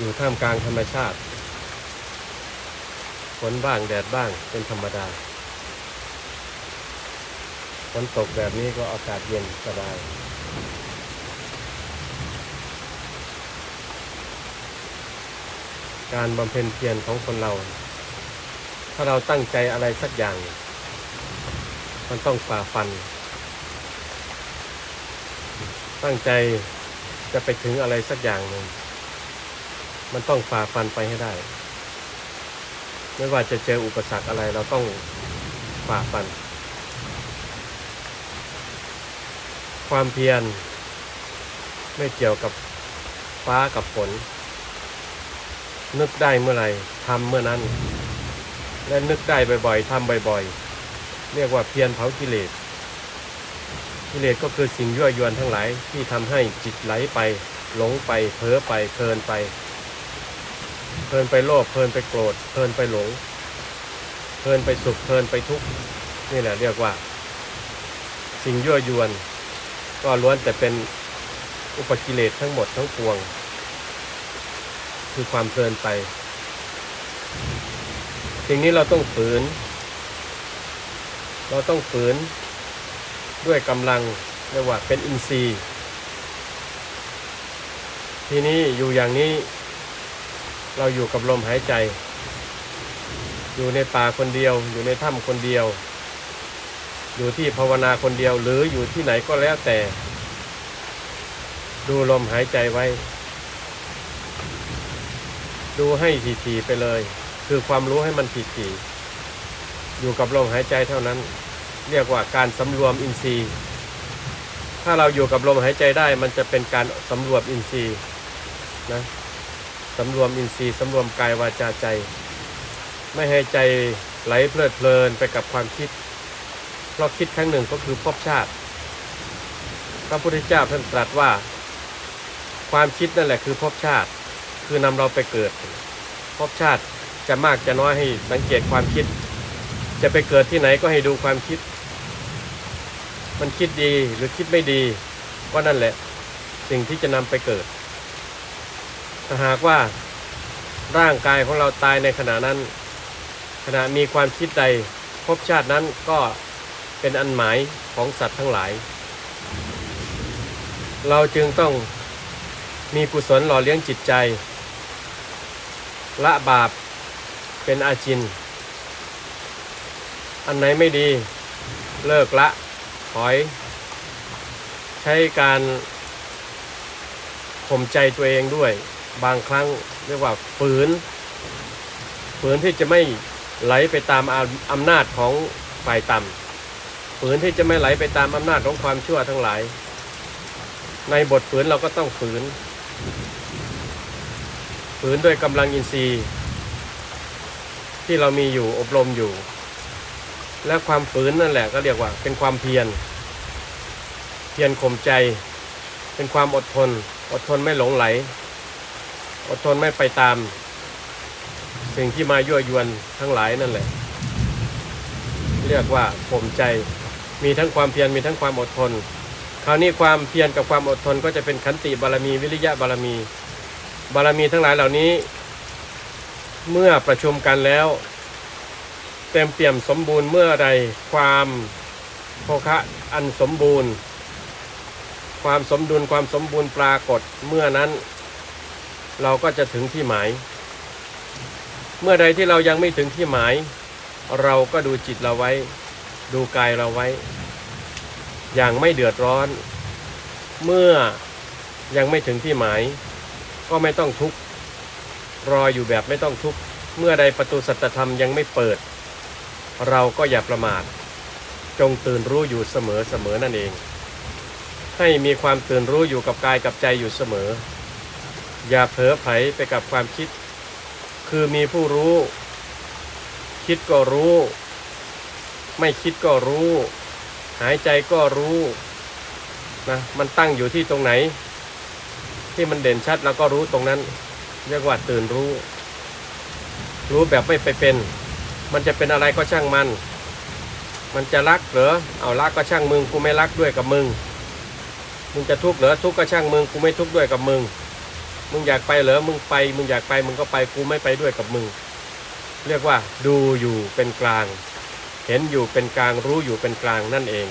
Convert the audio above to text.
อยู่ท่ามกลางธรรมชาติฝนบ้างแดดบ้างเป็นธรรมดาฝนตกแบบนี้ก็อากาศเย็นสบาย การบำเพ็ญเพียรของคนเรา ถ้าเราตั้งใจอะไรสักอย่าง มันต้องฝ่าฟัน ตั้งใจจะไปถึงอะไรสักอย่างหนึ่ง มันต้องฝ่าฟันไปให้ได้ ไม่ว่าจะเจออุปสรรคอะไรเราต้องฝ่าฟัน ความเพียรไม่เกี่ยวกับฟ้ากับฝน นึกได้เมื่อไหร่ทำเมื่อนั้น และนึกได้บ่อยๆทำบ่อยๆ เรียกว่าเพียรเผากิเลสกิเลสก็คือสิ่งยั่วยวนทั้งหลายที่ทำให้จิตไหลไป หลงไปเพ้อไปเพลินไป เพลินไปโลภเพลินไปโกรธเพลินไปหลง เพลินไปสุขเพลินไปทุกข์นี่แหละเรียกว่า สิ่งยั่วยวน ก็ล้วนแต่เป็นอุปกิเลสทั้งหมดทั้งปวง คือความเพลินไป สิ่งนี้เราต้องฝืน เราต้องฝืนด้วยกำลังเรียกว่าเป็นอินทรีย์ ทีนี้อยู่อย่างนี้ เราอยู่กับลมหายใจ อยู่ในป่าคนเดียว อยู่ในถ้ำคนเดียว อยู่ที่ภาวนาคนเดียว หรืออยู่ที่ไหนก็แล้วแต่ ดูลมหายใจไว้ ดูให้ถี่ๆไปเลย คือความรู้ให้มันถี่ๆอยู่กับลมหายใจเท่านั้น เรียกว่าการสำรวมอินทรีย์ ถ้าเราอยู่กับลมหายใจได้มันจะเป็นการสำรวมอินทรีย์นะ สำรวมอินทรีย์สำรวมกายวาจาใจ ไม่ให้ใจไหลเพลิดเพลินไปกับความคิด เพราะคิดครั้งหนึ่งก็คือภพชาติ พระพุทธเจ้าท่านตรัสว่า ความคิดนั่นแหละคือภพชาติ คือนำเราไปเกิดภพชาติจะมากจะน้อยให้สังเกตความคิด จะไปเกิดที่ไหนก็ให้ดูความคิด มันคิดดีหรือคิดไม่ดีก็นั่นแหละ สิ่งที่จะนำไปเกิด ถ้าหากว่าร่างกายของเราตายในขณะนั้น ขณะมีความคิดใดภพชาตินั้นก็เป็นอันหมายของสัตว์ทั้งหลาย เราจึงต้องมีกุศลหล่อเลี้ยงจิตใจ ละบาปเป็นอาจิน อันไหนไม่ดีเลิกละถอย ใช้การข่มใจตัวเองด้วย บางครั้งเรียกว่าฝืน ฝืนที่จะไม่ไหลไปตามอาอำนาจของฝ่ายต่ำฝืนที่จะไม่ไหลไปตามอำนาจของความชั่วทั้งหลาย ในบทฝืนเราก็ต้องฝืน ฝืนด้วยกำลังอินทรีย์ ที่เรามีอยู่อบรมอยู่ และความฝืนนั่นแหละก็เรียกว่า เป็นความเพียร เพียรข่มใจ เป็นความอดทน อดทนไม่หลงไหล อดทนไม่ไปตาม สิ่งที่มายั่วยวนทั้งหลายนั่นแหละ เรียกว่าข่มใจมีทั้งความเพียรมีทั้งความอดทน คราวนี้ความเพียรกับความอดทนก็จะเป็นขันติบารมีวิริยะบารมี บารมีทั้งหลายเหล่านี้ เมื่อประชุมกันแล้ว เต็มเปี่ยมสมบูรณ์เมื่อใดความโภคะอันสมบูรณ์ ความสมดุลความสมบูรณ์ปรากฏเมื่อนั้น เราก็จะถึงที่หมาย เมื่อใดที่เรายังไม่ถึงที่หมาย เราก็ดูจิตเราไว้ ดูกายเราไว้ อย่างไม่เดือดร้อน เมื่อยังไม่ถึงที่หมาย ก็ไม่ต้องทุกข์รออยู่แบบไม่ต้องทุกข์เมื่อใดประตูสัจธรรมยังไม่เปิด เราก็อย่าประมาท จงตื่นรู้อยู่เสมอเสมอนั่นเอง ให้มีความตื่นรู้อยู่กับกายกับใจอยู่เสมอ อย่าเผลอไผไปกับความคิด คือมีผู้รู้ คิดก็รู้ ไม่คิดก็รู้ หายใจก็รู้นะมันตั้งอยู่ที่ตรงไหน ที่มันเด่นชัดแล้วก็รู้ตรงนั้น เรียกว่าตื่นรู้ รู้แบบไม่ไปเป็น มันจะเป็นอะไรก็ช่างมัน มันจะรักเหรอเอารักก็ช่างมึงกูไม่รักด้วยกับมึง มึงจะทุกข์เหรอทุกข์ก็ช่างมึงกูไม่ทุกข์ด้วยกับมึง มึงอยากไปเหรอมึงไป มึงอยากไปมึงก็ไปกูไม่ไปด้วยกับมึง เรียกว่าดูอยู่เป็นกลาง เห็นอยู่เป็นกลางรู้อยู่เป็นกลางนั่นเอง